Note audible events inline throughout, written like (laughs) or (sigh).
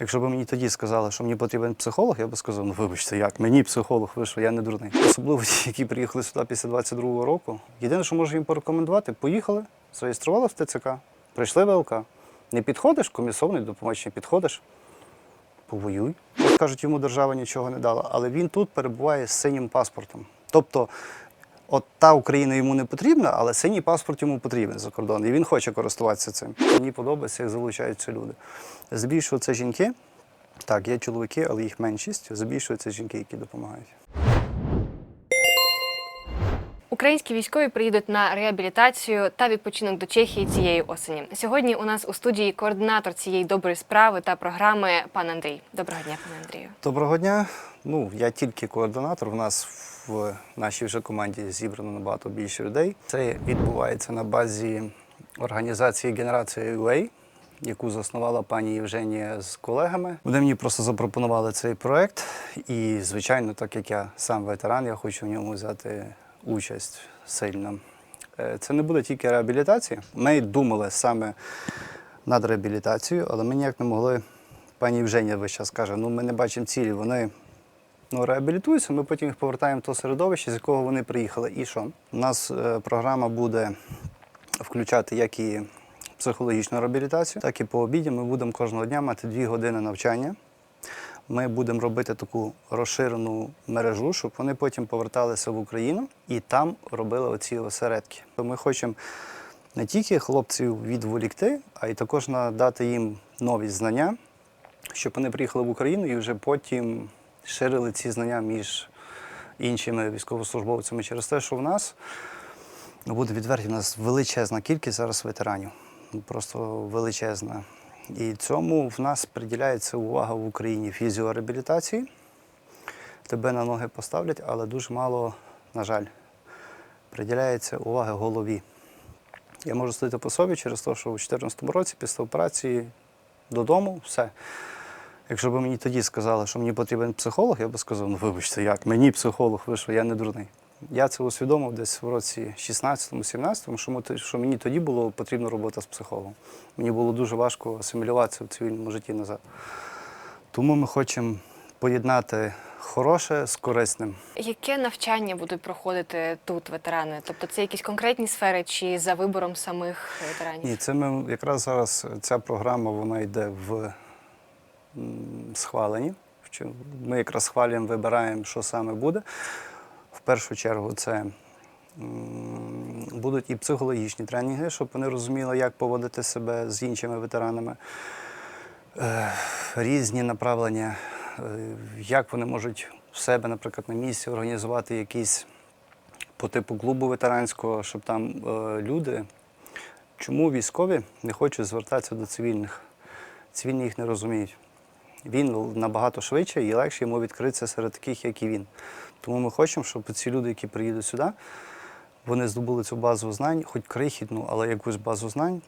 Якщо б мені тоді сказали, що мені потрібен психолог, я би сказав, ну вибачте, як мені психолог, ви що, я не дурний. Особливо ті, які приїхали сюди після 22-го року. Єдине, що можу їм порекомендувати, поїхали, зареєстрували в ТЦК, прийшли в ЛК. Не підходиш, комісований допомочний, підходиш, повоюй. Кажуть, йому держава нічого не дала, але він тут перебуває з синім паспортом. Тобто, от та Україна йому не потрібна, але синій паспорт йому потрібен за кордон, і він хоче користуватися цим. Мені подобається, як залучаються люди. Збільшуються жінки. Так, є чоловіки, але їх меншість. Збільшуються жінки, які допомагають. Українські військові приїдуть на реабілітацію та відпочинок до Чехії цієї осені. Сьогодні у нас у студії координатор цієї доброї справи та програми пан Андрій. Доброго дня, пане Андрію. Доброго дня. Ну, я тільки координатор. У нас в нашій вже команді зібрано набагато більше людей. Це відбувається на базі організації Генерація UA, яку заснувала пані Євженія з колегами. Вони мені просто запропонували цей проект. І, звичайно, так як я сам ветеран, я хочу в ньому взяти участь сильно. Е, Це не буде тільки реабілітація. Ми думали саме над реабілітацією, але ми ніяк не могли. Пані Євженія весь час каже, ну ми не бачимо цілі, вони ну, реабілітуються, ми потім їх повертаємо в то середовище, з якого вони приїхали. І що? У нас е, програма буде включати як і психологічну реабілітацію, так і по обіді. Ми будемо кожного дня мати дві години навчання. Ми будемо робити таку розширену мережу, щоб вони потім поверталися в Україну і там робили оці осередки. Ми хочемо не тільки хлопців відволікти, а й також надати їм нові знання, щоб вони приїхали в Україну і вже потім ширили ці знання між іншими військовослужбовцями через те, що в нас буде відверті, у нас величезна кількість зараз ветеранів. Просто величезна. І цьому в нас приділяється увага в Україні фізіореабілітації. Тебе на ноги поставлять, але дуже мало, на жаль, приділяється уваги голові. Я можу судити по собі через те, що у 2014 році після операції додому все. Якщо б мені тоді сказали, що мені потрібен психолог, я б сказав, ну вибачте, як мені психолог, ви що, я не дурний. Я це усвідомив десь в році 16-17, що, що мені тоді було потрібна робота з психологом. Мені було дуже важко асимілюватися в цивільному житті назад. Тому ми хочемо поєднати хороше з корисним. Яке навчання будуть проходити тут ветерани? Тобто це якісь конкретні сфери чи за вибором самих ветеранів? Ні, це ми якраз зараз ця програма вона йде в схваленні. Ми якраз схвалюємо, вибираємо, що саме буде. Першу чергу це будуть і психологічні тренінги, щоб вони розуміли, як поводити себе з іншими ветеранами. Е, Різні направлення, е, як вони можуть в себе, наприклад, на місці організувати якісь по типу клубу ветеранського, щоб там е, люди Чому військові не хочуть звертатися до цивільних? Цивільні їх не розуміють. Він набагато швидше і легше йому відкритися серед таких, як і він. Тому ми хочемо, щоб ці люди, які приїдуть сюди, вони здобули цю базу знань, хоч крихітну, але якусь базу знань,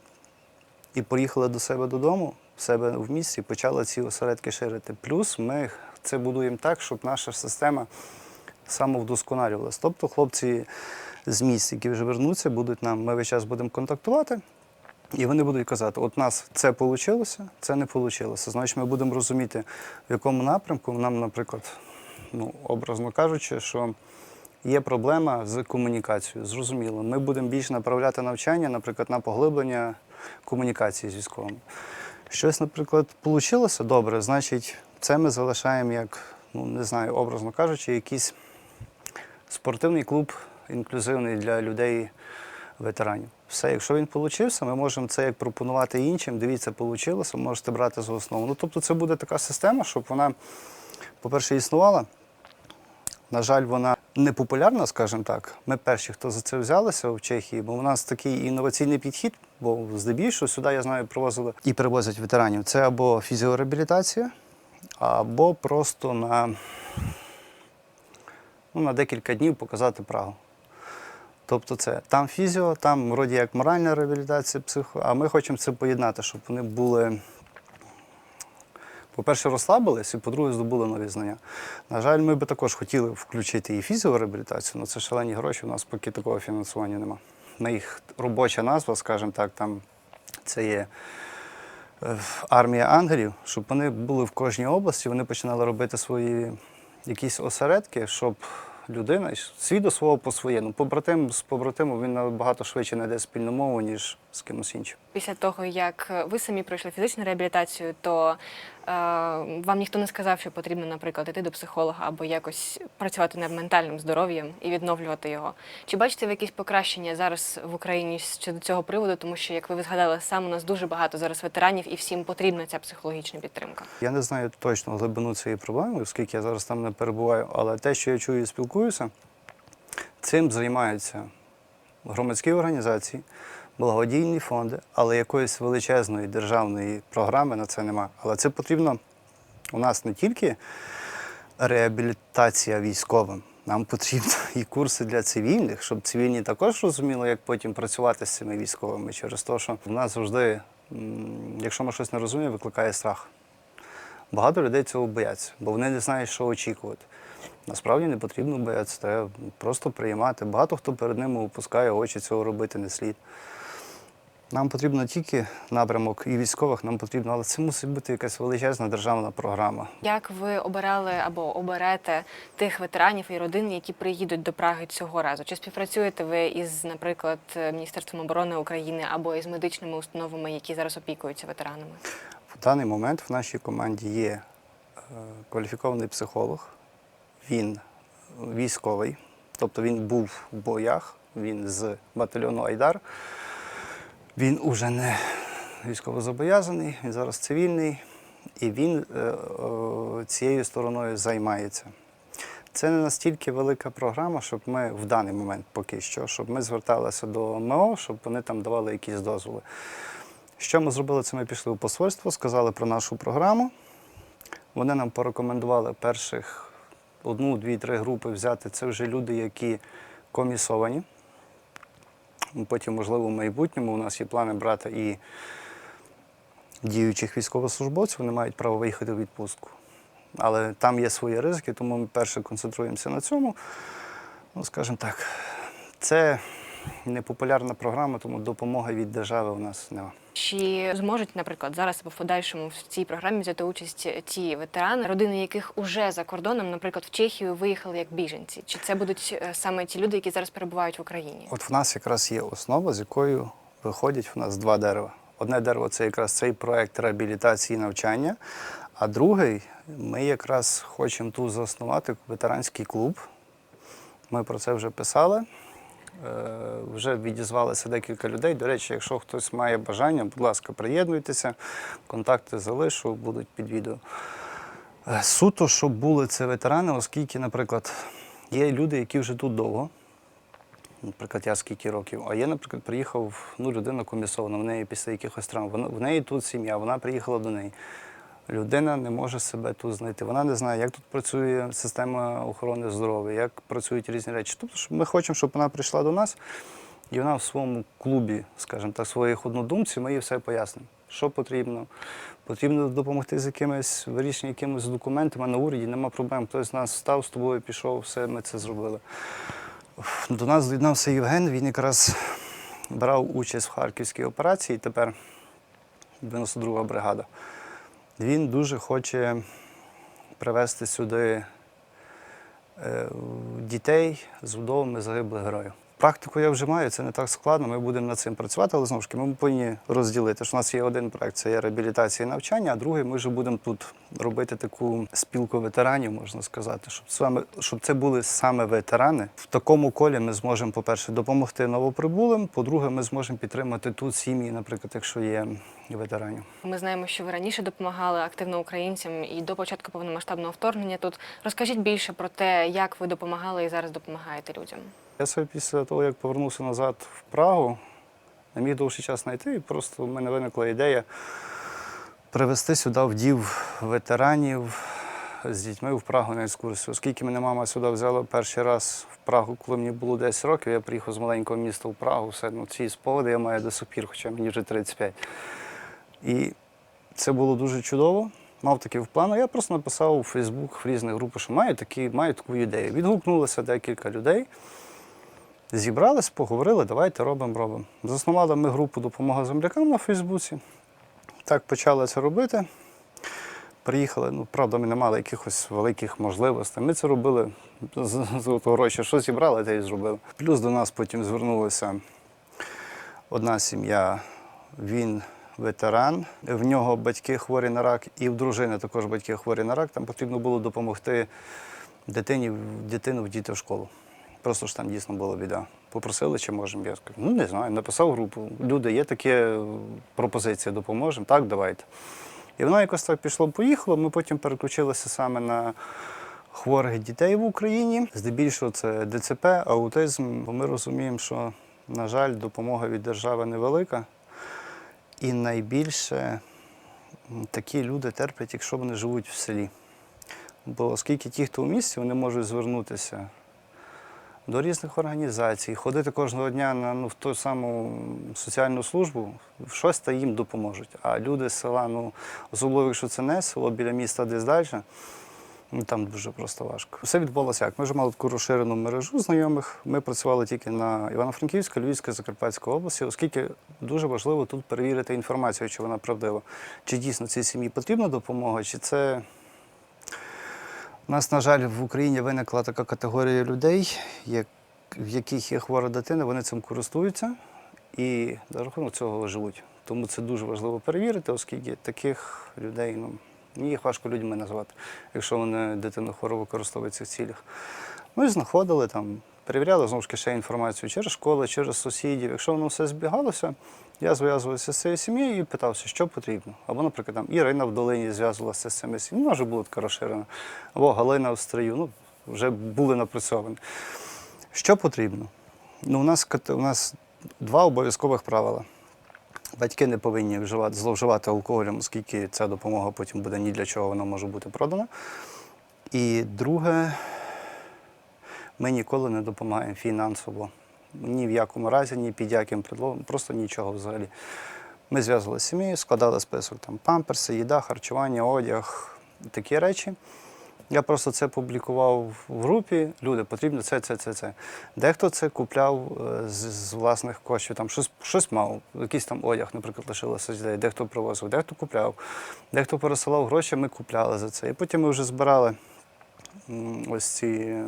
і поїхали до себе додому, в себе в місті, почали ці осередки ширити. Плюс ми це будуємо так, щоб наша система самовдосконалювалася. Тобто хлопці з місць, які вже вернуться, будуть нам, ми весь час будемо контактувати. І вони будуть казати, от у нас це вийшло, це не вийшло. Значить, ми будемо розуміти, в якому напрямку нам, наприклад, ну, образно кажучи, що є проблема з комунікацією. Зрозуміло, ми будемо більше направляти навчання, наприклад, на поглиблення комунікації з військовими. Щось, наприклад, вийшло добре, значить, це ми залишаємо як, ну не знаю, образно кажучи, якийсь спортивний клуб інклюзивний для людей ветеранів. Все, якщо він получився, ми можемо це як пропонувати іншим. Дивіться, вийшло, можете брати за основу. Ну, тобто це буде така система, щоб вона, по-перше, існувала. На жаль, вона не популярна, скажімо так. Ми перші, хто за це взялися в Чехії, бо у нас такий інноваційний підхід, бо здебільшого сюди, я знаю, привозили і привозять ветеранів. Це або фізіореабілітація, або просто на, ну, на декілька днів показати Прагу. Тобто це там фізіо, там вроді як моральна реабілітація, психо, а ми хочемо це поєднати, щоб вони були, по-перше, розслабились, і по-друге, здобули нові знання. На жаль, ми би також хотіли включити і фізіореабілітацію, але це шалені гроші, у нас поки такого фінансування нема. Ми їх робоча назва, скажімо так, там це є е, армія ангелів, щоб вони були в кожній області, вони починали робити свої якісь осередки, щоб людина свій до свого по своєму. Побратим з побратимом він набагато швидше знайде спільну мову, ніж з кимось іншим. Після того, як ви самі пройшли фізичну реабілітацію, то вам ніхто не сказав, що потрібно, наприклад, йти до психолога або якось працювати над ментальним здоров'ям і відновлювати його. Чи бачите ви якісь покращення зараз в Україні щодо цього приводу? Тому що, як ви згадали, сам у нас дуже багато зараз ветеранів і всім потрібна ця психологічна підтримка. Я не знаю точно глибину цієї проблеми, оскільки я зараз там не перебуваю, але те, що я чую і спілкуюся, цим займаються громадські організації, благодійні фонди, але якоїсь величезної державної програми на це нема. Але це потрібно у нас не тільки реабілітація військовим. Нам потрібні і курси для цивільних, щоб цивільні також розуміли, як потім працювати з цими військовими. Через те, що в нас завжди, якщо ми щось не розуміємо, викликає страх. Багато людей цього бояться, бо вони не знають, що очікувати. Насправді не потрібно боятися, треба просто приймати. Багато хто перед ними опускає очі, цього робити не слід. Нам потрібно тільки напрямок і військових, нам потрібно, але це мусить бути якась величезна державна програма. Як ви обирали або оберете тих ветеранів і родин, які приїдуть до Праги цього разу? Чи співпрацюєте ви із, наприклад, Міністерством оборони України або із медичними установами, які зараз опікуються ветеранами? В даний момент в нашій команді є е, кваліфікований психолог, він військовий, тобто він був в боях, він з батальйону Айдар. Він уже не військовозобов'язаний, він зараз цивільний, і він е, е, цією стороною займається. Це не настільки велика програма, щоб ми в даний момент поки що, щоб ми зверталися до МО, щоб вони там давали якісь дозволи. Що ми зробили? Це ми пішли у посольство, сказали про нашу програму. Вони нам порекомендували перших одну, дві, три групи взяти. Це вже люди, які комісовані. Потім, можливо, в майбутньому у нас є плани брати і діючих військовослужбовців, вони мають право виїхати в відпустку. Але там є свої ризики, тому ми перше концентруємося на цьому. Ну, скажімо так, це непопулярна програма, тому допомоги від держави у нас немає. Чи зможуть, наприклад, зараз або в подальшому в цій програмі взяти участь ті ветерани, родини яких уже за кордоном, наприклад, в Чехію виїхали як біженці? Чи це будуть е, саме ті люди, які зараз перебувають в Україні? От в нас якраз є основа, з якою виходять в нас два дерева. Одне дерево це якраз цей проект реабілітації і навчання, а другий ми якраз хочемо тут заснувати ветеранський клуб. Ми про це вже писали. Е, Вже відізвалося декілька людей. До речі, якщо хтось має бажання, будь ласка, приєднуйтеся, контакти залишу, будуть під відео. Е, Суто, щоб були це ветерани, оскільки, наприклад, є люди, які вже тут довго. Наприклад, я скільки років. А я, наприклад, приїхав, ну, людина комісована, в неї після якихось травм. В неї тут сім'я, вона приїхала до неї. Людина не може себе тут знайти. Вона не знає, як тут працює система охорони здоров'я, як працюють різні речі. Тобто, ми хочемо, щоб вона прийшла до нас, і вона в своєму клубі, скажімо так, своїх однодумців, ми їй все пояснимо, що потрібно. Потрібно допомогти з якимись вирішенням якимись документами на уряді, нема проблем. Хтось з нас став з тобою, пішов, все, ми це зробили. До нас доєднався Євген, він якраз брав участь в харківській операції, тепер 92 га бригада. Він дуже хоче привезти сюди е, дітей з вдовами загиблих героїв. Практику я вже маю, це не так складно. Ми будемо над цим працювати, але знову ж таки ми повинні розділити. що У нас є один проект це є реабілітація і навчання, а другий ми вже будемо тут робити таку спілку ветеранів, можна сказати, щоб саме щоб це були саме ветерани. В такому колі ми зможемо, по-перше, допомогти новоприбулим. По-друге, ми зможемо підтримати тут сім'ї, наприклад, якщо є ветеранів. Ми знаємо, що ви раніше допомагали активно українцям і до початку повномасштабного вторгнення тут. Розкажіть більше про те, як ви допомагали і зараз допомагаєте людям. Я себе після того, як повернувся назад в Прагу, не міг довший час знайти, і просто в мене виникла ідея привезти сюди вдів ветеранів з дітьми в Прагу на екскурсію. Оскільки мене мама сюди взяла перший раз в Прагу, коли мені було 10 років, я приїхав з маленького міста в Прагу, все ну, ці спогади я маю до сих пір, хоча мені вже 35. І це було дуже чудово. Мав такі в плану. Я просто написав у Фейсбук в різних групах, що маю, такі, маю таку ідею. Відгукнулося декілька людей. Зібрались, поговорили, давайте робимо, робимо. Заснували ми групу Допомога землякам на Фейсбуці. так почали це робити. Приїхали, ну, правда, ми не мали якихось великих можливостей. Ми це робили з гроші, що зібрали, те і зробили. Плюс до нас потім звернулася одна сім'я, він ветеран, в нього батьки хворі на рак, і в дружини також батьки хворі на рак. Там потрібно було допомогти дитині, дитину вдіти в школу. Просто ж там дійсно була біда. Попросили, чи можемо. Я сказав, ну не знаю, написав групу. Люди, є такі е, пропозиції, допоможемо. Так, давайте. І воно якось так пішло, поїхало. Ми потім переключилися саме на хворих дітей в Україні. Здебільшого це ДЦП, аутизм. Бо ми розуміємо, що, на жаль, допомога від держави невелика. І найбільше такі люди терплять, якщо вони живуть в селі. Бо оскільки ті, хто в місті, вони можуть звернутися до різних організацій, ходити кожного дня на ну, в ту саму соціальну службу, щось та їм допоможуть. А люди з села, ну, особливо, якщо це не село біля міста десь далі, ну, там дуже просто важко. Все відбулося як? Ми вже мали таку розширену мережу знайомих. Ми працювали тільки на Івано-Франківська, Львівська, Закарпатська області, оскільки дуже важливо тут перевірити інформацію, чи вона правдива. Чи дійсно цій сім'ї потрібна допомога, чи це. У нас, на жаль, в Україні виникла така категорія людей, як, в яких є хвора дитина, вони цим користуються і за рахунок цього живуть. Тому це дуже важливо перевірити, оскільки таких людей, ну, їх важко людьми назвати, якщо вони дитину хвору використовують в цілях. Ми знаходили там, перевіряли знову ж ще інформацію через школи, через сусідів. Якщо воно все збігалося, я зв'язувався з цією сім'єю і питався, що потрібно. Або, наприклад, там Ірина в долині зв'язувалася з цими сім'ями, вона вже була така розширена, або Галина в стрию, ну, вже були напрацьовані. Що потрібно? Ну, у, нас, у нас два обов'язкових правила. Батьки не повинні вживати, зловживати алкоголем, оскільки ця допомога потім буде ні для чого вона може бути продана. І друге, ми ніколи не допомагаємо фінансово. Ні в якому разі, ні під яким предлогом, просто нічого взагалі. Ми зв'язували з сім'єю, складали список там памперси, їда, харчування, одяг, такі речі. Я просто це публікував в групі. Люди, потрібно це, це, це, це. Дехто це купляв е, з, з власних коштів, там щось, щось мав, якийсь там одяг, наприклад, лишилося людей, дехто привозив, дехто купляв, дехто пересилав гроші, ми купляли за це. І потім ми вже збирали ось ці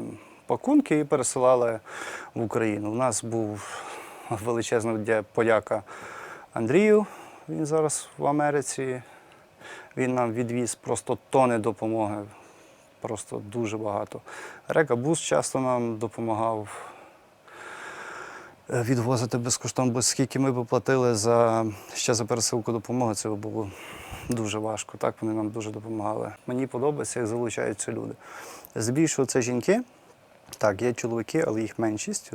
пакунки і пересилали в Україну. У нас був величезна подяка Андрію. Він зараз в Америці. Він нам відвіз просто тони допомоги. Просто дуже багато. Рекабус часто нам допомагав е, відвозити безкоштовно, бо скільки ми б платили за, ще за пересилку допомоги, це було дуже важко. Так вони нам дуже допомагали. Мені подобається, як залучаються люди. Здебільшого це жінки. Так, є чоловіки, але їх меншість.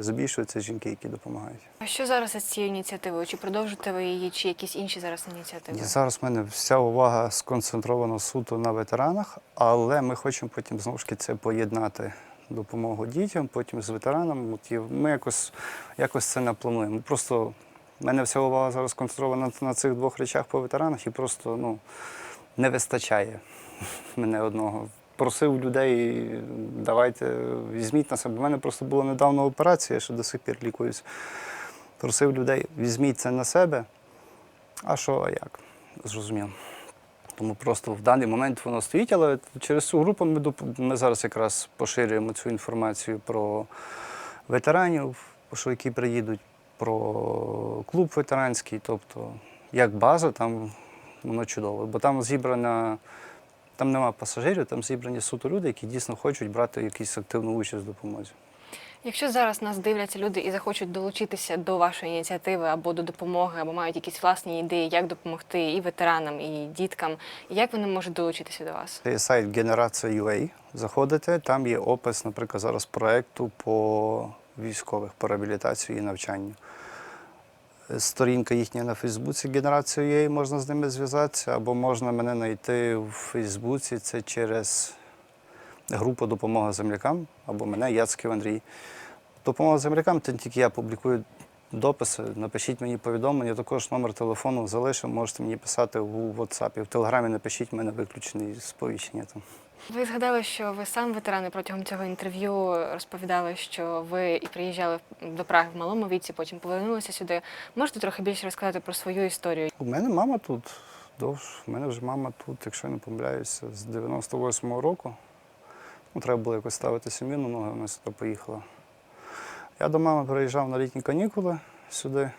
Це жінки, які допомагають. А що зараз із цією ініціативою? Чи продовжите ви її, чи якісь інші зараз ініціативи? І зараз в мене вся увага сконцентрована суто на ветеранах, але ми хочемо потім знову ж таки це поєднати допомогу дітям, потім з ветеранами. Ми якось, якось це не плануємо. Просто в мене вся увага зараз сконцентрована на цих двох речах по ветеранах і просто ну, не вистачає (laughs) мене одного. Просив людей, давайте візьміть на себе. У мене просто була недавно операція, я ще до сих пір лікуюсь. Просив людей, візьміть це на себе. А що, а як? Зрозуміло. Тому просто в даний момент воно стоїть, але через цю групу ми, ми зараз якраз поширюємо цю інформацію про ветеранів, що які приїдуть, про клуб ветеранський. Тобто, як база, там воно чудово. Бо там зібрана, там нема пасажирів, там зібрані суто люди, які дійсно хочуть брати якусь активну участь в допомозі. Якщо зараз нас дивляться люди і захочуть долучитися до вашої ініціативи або до допомоги, або мають якісь власні ідеї, як допомогти і ветеранам, і діткам, як вони можуть долучитися до вас? Це є сайт Генерація.ua. Заходите, там є опис, наприклад, зараз проєкту по військових, по реабілітації і навчанню. Сторінка їхня на Фейсбуці Генерація.ua, можна з ними зв'язатися, або можна мене знайти в Фейсбуці, це через групу Допомога землякам, або мене, Яцьків Андрій. Допомога землякам, це тільки я публікую дописи, напишіть мені повідомлення, також номер телефону залишив, можете мені писати у WhatsApp. В Телеграмі напишіть в мене виключені сповіщення. Там. Ви згадали, що ви сам ветеран і протягом цього інтерв'ю розповідали, що ви і приїжджали до Праги в малому віці, потім повернулися сюди. Можете трохи більше розказати про свою історію? У мене мама тут довж. У мене вже мама тут, якщо я не помиляюся, з 98-го року. Ну, треба було якось ставити сім'ю на ноги, вона сюди поїхала. Я до мами приїжджав на літні канікули сюди.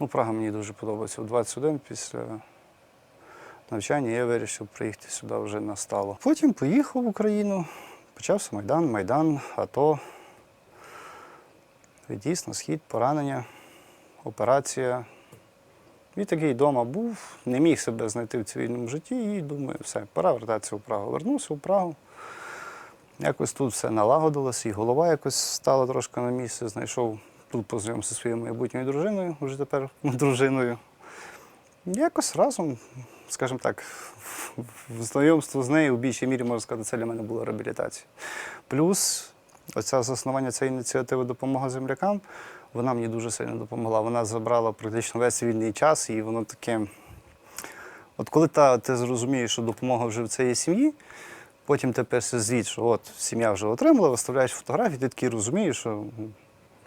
Ну, Прага мені дуже подобається. У 21 після навчання я вирішив приїхати сюди вже на стало. Потім поїхав в Україну, почався Майдан, Майдан, АТО. І дійсно, схід, поранення, операція. І такий вдома був, не міг себе знайти в цивільному житті і думаю, все, пора вертатися в Прагу. Вернувся в Прагу. Якось тут все налагодилось, і голова якось стала трошки на місце. Знайшов тут познайомився зі своєю майбутньою дружиною, вже тепер (laughs) дружиною. Якось разом, скажімо так, в знайомство з нею в більшій мірі, можна сказати, це для мене була реабілітація. Плюс оця заснування цієї ініціативи допомога землякам, вона мені дуже сильно допомогла. Вона забрала практично весь вільний час, і воно таке. От коли та, ти зрозумієш, що допомога вже в цієї сім'ї, потім ти звіт, що от сім'я вже отримала, виставляєш фотографії, ти такий розумієш, що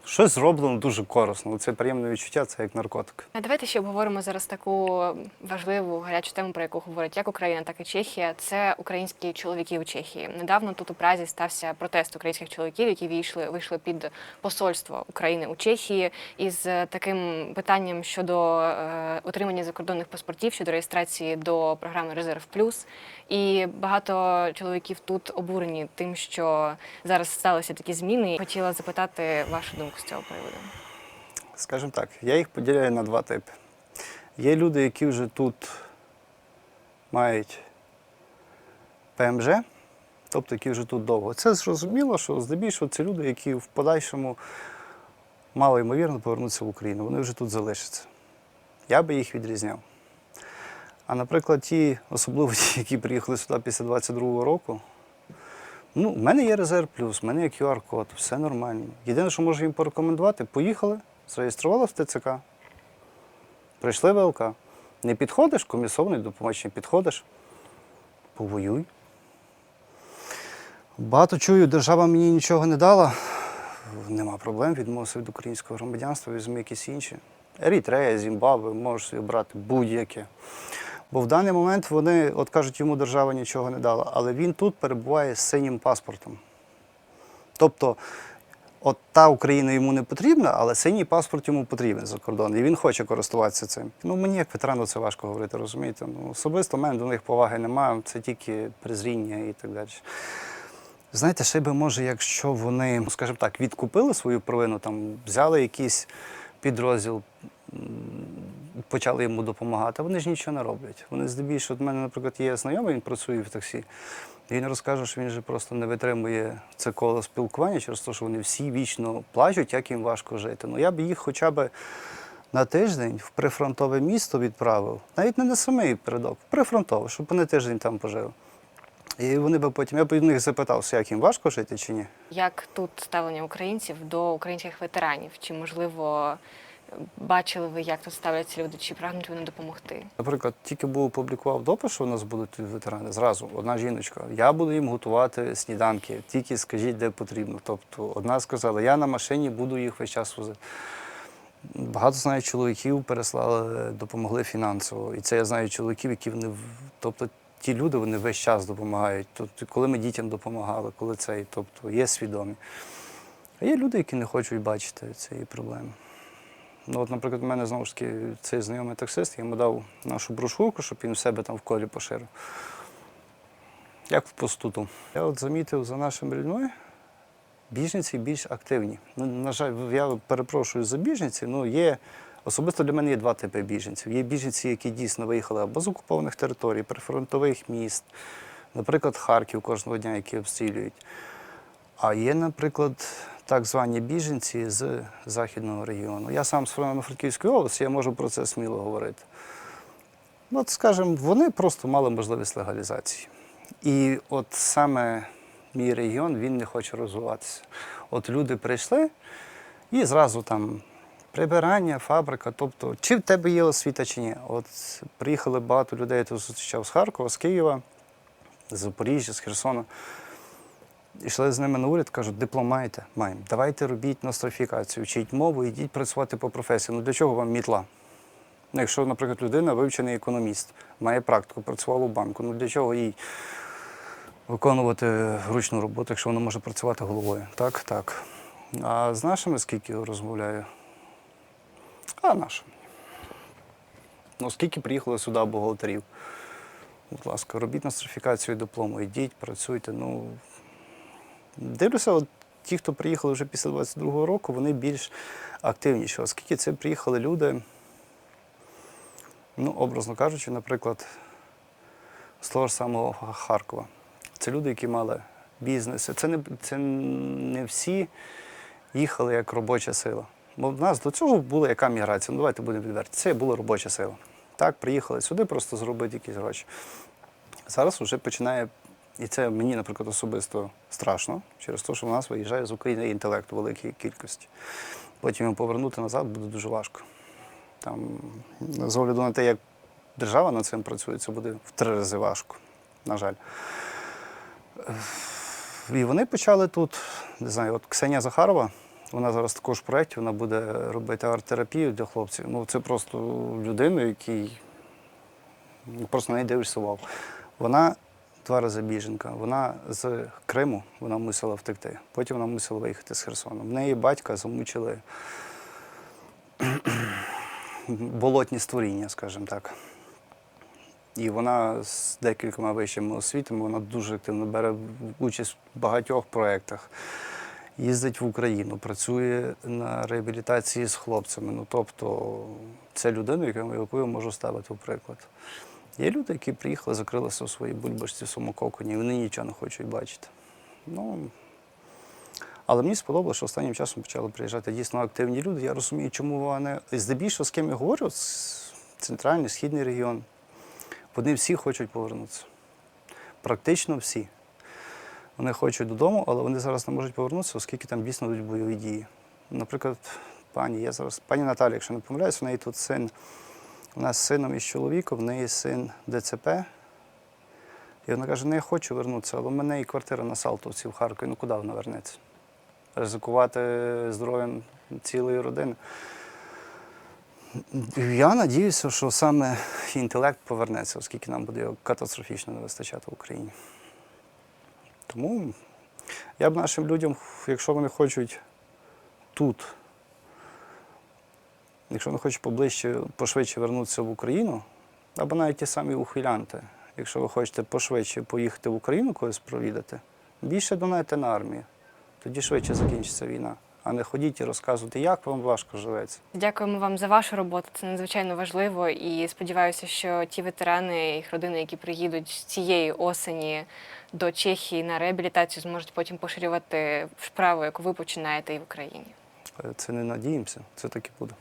щось зроблено дуже корисно. Це приємне відчуття, це як наркотик. А давайте ще обговоримо зараз таку важливу гарячу тему, про яку говорять як Україна, так і Чехія. Це українські чоловіки у Чехії. Недавно тут у Празі стався протест українських чоловіків, які вийшли вийшли під посольство України у Чехії із таким питанням щодо е, отримання закордонних паспортів щодо реєстрації до програми Резерв Плюс. І багато чоловіків тут обурені тим, що зараз сталися такі зміни. Хотіла запитати вашу думку з цього приводу. Скажімо так, я їх поділяю на два типи. Є люди, які вже тут мають ПМЖ, тобто які вже тут довго. Це зрозуміло, що здебільшого це люди, які в подальшому мало ймовірно повернуться в Україну. Вони вже тут залишаться. Я би їх відрізняв. А наприклад, ті, особливо ті, (laughs) які приїхали сюди після 22-го року, ну, в мене є резерв плюс, в мене є QR-код, все нормально. Єдине, що можу їм порекомендувати, поїхали, зареєстрували в ТЦК, прийшли в ВЛК. Не підходиш, комісований допомочний підходиш, повоюй. Багато чую, держава мені нічого не дала. Нема проблем, відмовився від українського громадянства, візьми якісь інші. Ерітрея, Зімбабве, можеш собі брати будь-яке. Бо в даний момент вони, от кажуть, йому держава нічого не дала, але він тут перебуває з синім паспортом. Тобто, от та Україна йому не потрібна, але синій паспорт йому потрібен за кордон, і він хоче користуватися цим. Ну, мені як ветерану це важко говорити, розумієте? Ну, особисто в мене до них поваги немає, це тільки презріння і так далі. Знаєте, ще би може, якщо вони, ну, скажімо так, відкупили свою провину, там взяли якийсь підрозділ, почали йому допомагати, вони ж нічого не роблять. Вони здебільшого, от мене, наприклад, є знайомий, він працює в таксі. і Він розкаже, що він же просто не витримує це коло спілкування через те, що вони всі вічно плачуть, як їм важко жити. Ну я б їх хоча б на тиждень в прифронтове місто відправив, навіть не на самий передок, в прифронтове, щоб вони тиждень там пожили. І вони б потім, я б від них запитався, як їм важко жити чи ні. Як тут ставлення українців до українських ветеранів? Чи можливо бачили ви, як тут ставляться люди? Чи прагнуть вони допомогти? Наприклад, тільки був опублікував допис, що у нас будуть ветерани. Зразу одна жіночка. Я буду їм готувати сніданки, тільки скажіть, де потрібно. Тобто, одна сказала, я на машині буду їх весь час возити. Багато знаю чоловіків переслали, допомогли фінансово. І це я знаю чоловіків, які вони тобто ті люди вони весь час допомагають. Тобто, коли ми дітям допомагали, коли цей, тобто є свідомі. А є люди, які не хочуть бачити цієї проблеми. Ну, от, наприклад, у мене знову ж таки цей знайомий таксист, я йому дав нашу брошурку, щоб він в себе там в колі поширив. Як в постуту. Я от замітив за нашими людьми, біженці більш активні. Ну, на жаль, я перепрошую за біженців, ну є. Особисто для мене є два типи біженців. Є біженці, які дійсно виїхали або з окупованих територій, прифронтових міст, наприклад, Харків кожного дня, які обстрілюють. А є, наприклад, так звані біженці з західного регіону. Я сам з Франківської області, я можу про це сміло говорити. Ну, от, скажімо, вони просто мали можливість легалізації. І от саме мій регіон він не хоче розвиватися. От люди прийшли і зразу там прибирання, фабрика. Тобто, чи в тебе є освіта, чи ні. От приїхали багато людей, я тут зустрічав з Харкова, з Києва, з Запоріжжя, з Херсона. Йшли з ними на уряд, кажуть, диплом маєте? Маємо. Давайте робіть нострифікацію, вчіть мову, йдіть працювати по професії. Ну для чого вам мітла? Ну, Якщо, наприклад, людина вивчений економіст, має практику, працювала у банку, ну для чого їй виконувати ручну роботу, якщо вона може працювати головою? Так, так. А з нашими скільки розмовляю? А нашими. Ну, скільки приїхало сюди бухгалтерів? Будь ласка, робіть нострифікацію диплому, йдіть, працюйте. Ну, дивлюся, от ті, хто приїхали вже після 22-го року, вони більш активніші, оскільки це приїхали люди, ну, образно кажучи, наприклад, з того ж самого Харкова. Це люди, які мали бізнеси. Це не, це не всі їхали як робоча сила. Бо в нас до цього була яка міграція? Ну, давайте будемо відверті. Це була робоча сила. Так, приїхали сюди просто зробити якісь гроші. Зараз вже починає, і це мені, наприклад, особисто страшно, через те, що в нас виїжджає з України інтелект у великій кількості. Потім його повернути назад буде дуже важко. Там, з огляду на те, як держава над цим працює, це буде в три рази важко, на жаль. І вони почали тут, не знаю, от Ксенія Захарова, вона зараз також в проєкті, вона буде робити арт-терапію для хлопців. Ну, це просто людина, який просто неї дивишся вау. Вона два рази біженка. Вона з Криму вона мусила втекти. Потім вона мусила виїхати з Херсону. В неї батька замучили (clears throat) болотні створіння, скажімо так. І вона з декількома вищими освітами, вона дуже активно бере участь в багатьох проєктах. Їздить в Україну, працює на реабілітації з хлопцями. Ну, тобто, це людина, яку я можу ставити в приклад. Є люди, які приїхали, закрилися у своїй бульбашці в своєму коконі, і вони нічого не хочуть бачити. Ну, але мені сподобалося, що останнім часом почали приїжджати дійсно активні люди. Я розумію, чому вони. Здебільшого, з ким я говорю, центральний, східний регіон, вони всі хочуть повернутися. Практично всі. Вони хочуть додому, але вони зараз не можуть повернутися, оскільки там дійсно йдуть бойові дії. Наприклад, пані, я зараз, пані Наталя, якщо не помиляюсь, у неї тут син. У нас з сином і з чоловіком, в неї син ДЦП. І вона каже, не я хочу вернутися, але в мене і квартира на Салтовці в Харкові. Ну куди вона вернеться? Ризикувати здоров'ям цілої родини. Я надіюся, що саме інтелект повернеться, оскільки нам буде його катастрофічно не вистачати в Україні. Тому я б нашим людям, якщо вони хочуть тут, якщо вони хочуть поближче, пошвидше вернутися в Україну, або навіть ті самі ухилянти, якщо ви хочете пошвидше поїхати в Україну когось провідати, більше донайте на армію. Тоді швидше закінчиться війна. А не ходіть і розказуйте, як вам важко живеться. Дякуємо вам за вашу роботу. Це надзвичайно важливо. І сподіваюся, що ті ветерани, їх родини, які приїдуть з цієї осені до Чехії на реабілітацію, зможуть потім поширювати справу, яку ви починаєте і в Україні. Е, Це не надіємося, це так і буде.